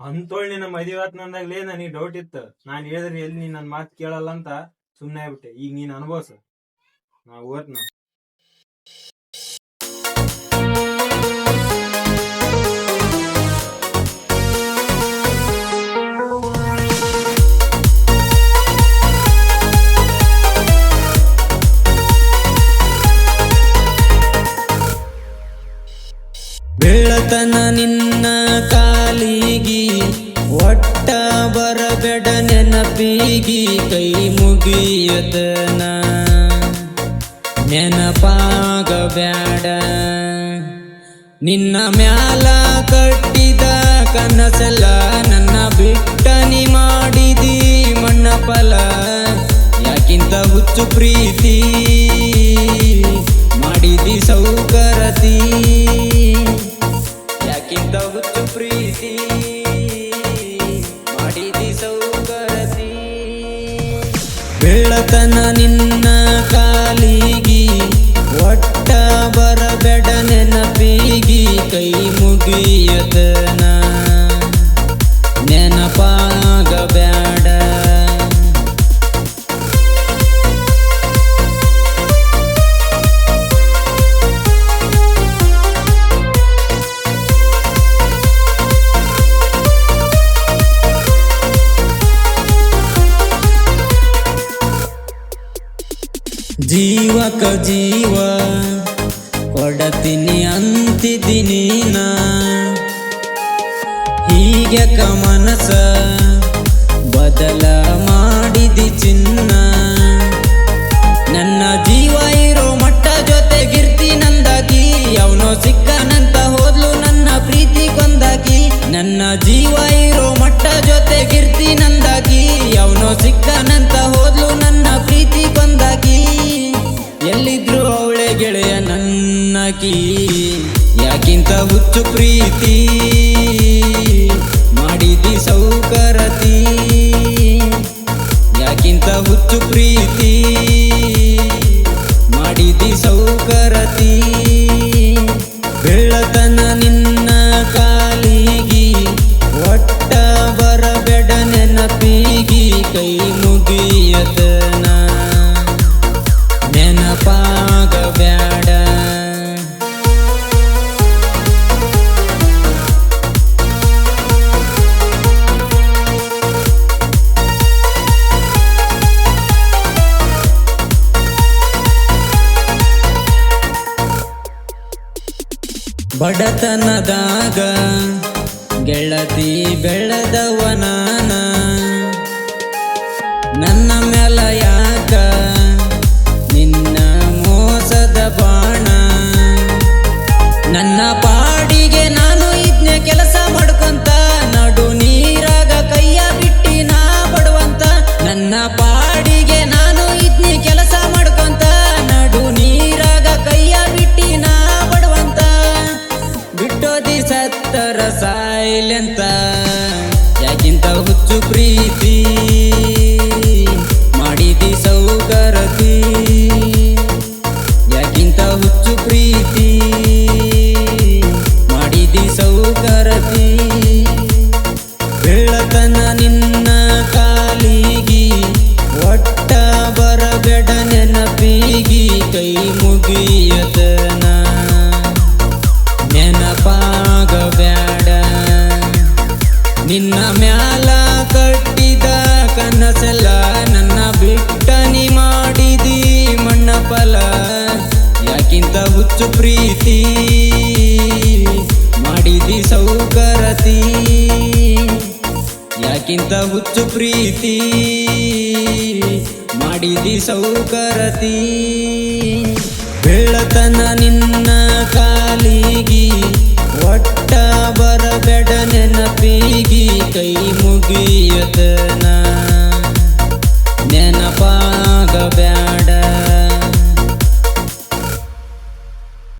ಅಂತೋಳ್ ನಿನ್ನ ಮದುವೆ ಆತ್ ನಂದಾಗ್ಲೇ ನನಗೆ ಡೌಟ್ ಇತ್ತು. ನಾನು ಹೇಳಿದ್ರೆ ಎಲ್ಲಿ ನೀನ್ ನನ್ನ ಮಾತು ಕೇಳಲ್ಲ ಅಂತ ಸುಮ್ಮನೆ ಆಗ್ಬಿಟ್ಟೆ. ಈಗ ನೀನ್ ಅನುಭವಿಸ ನಾ ಓದ್ನ ಬೆಳತನ ನಿನ್ನ ಕಾಲಿಗಿ ಒಟ್ಟ ಬರಬೇಡ ನೆನಪಿಗಿ ಕೈ ಮುಗಿಯತನ ನೆನಪಾಗಬ್ಯಾಡ ನಿನ್ನ ಮ್ಯಾಲ ಕಟ್ಟಿದ ಕನಸಲ ನನ್ನ ಬಿಟ್ಟನಿ ಮಾಡಿದಿ ಮಣ್ಣ ಫಲ ಯಾಕಿಂತ ಹುಚ್ಚು ಪ್ರೀತಿ. ಬೀಳತನ ನಿನ್ನ ಕಾಲಿಗಿ ಒಟ್ಟ ಬರಬೇಡ ನೆನಪಿಗಿ ಕೈ ಮುಗಿಯತನ ಜೀವಕ ಜೀವ ಕೊಡತೀನಿ ಅಂತಿದ್ದೀನಿ ನಾ. ಹೀಗೆ ಮನಸ ಬದಲ ಮಾಡಿದಿ ಚಿನ್ನ. ಹುಚ್ಚು ಪ್ರೀತಿ ಮಾಡಿದಿ ಸೌಕರತಿ. ಯಾಕಿಂತ ಹುಚ್ಚು ಪ್ರೀತಿ ಮಾಡಿದಿ ಸೌಕರತಿ. ಬಡತನದಾಗ ಗೆಳತಿ ಬೆಳೆದವನಾನ ನನ್ನ ಮ್ಯಾಲ ಹುಚ್ಚು ಪ್ರೀತಿ. ಮಾಡಿದಿ ಸೌಕರತಿ ಯಾಕಿಂತ ಹುಚ್ಚು ಪ್ರೀತಿ. ಮಾಡಿದಿ ಸೌಕರತಿ ಬೆಳ್ಳತನ ನಿನ್ನ ಕಾಲಿಗಿ. ಒಟ್ಟ ಬರಬೇಡ ನೆನಪಿಗಿ. ಕೈ ಮುಗಿಯತನ. ನೆನಪಾಗಬೇಡ. ನಿನ್ನ ಮ್ಯಾಲ ಮಾಡಿದಿ ಮಣ್ಣ ಫಲ? ಯಾಕಿಂತ ಹುಚ್ಚು ಪ್ರೀತಿ? ಮಾಡಿದಿ ಸೌಕರತಿ? ಯಾಕಿಂತ ಹುಚ್ಚು ಪ್ರೀತಿ? ಮಾಡಿದಿ ಸೌಕರತಿ? ಬೆಳ್ಳತನ ನಿನ್ನ ಕಾಲಿಗಿ, ಒಟ್ಟ ಬರಬೇಡ ನೆನಪಿಗಿ, ಕೈ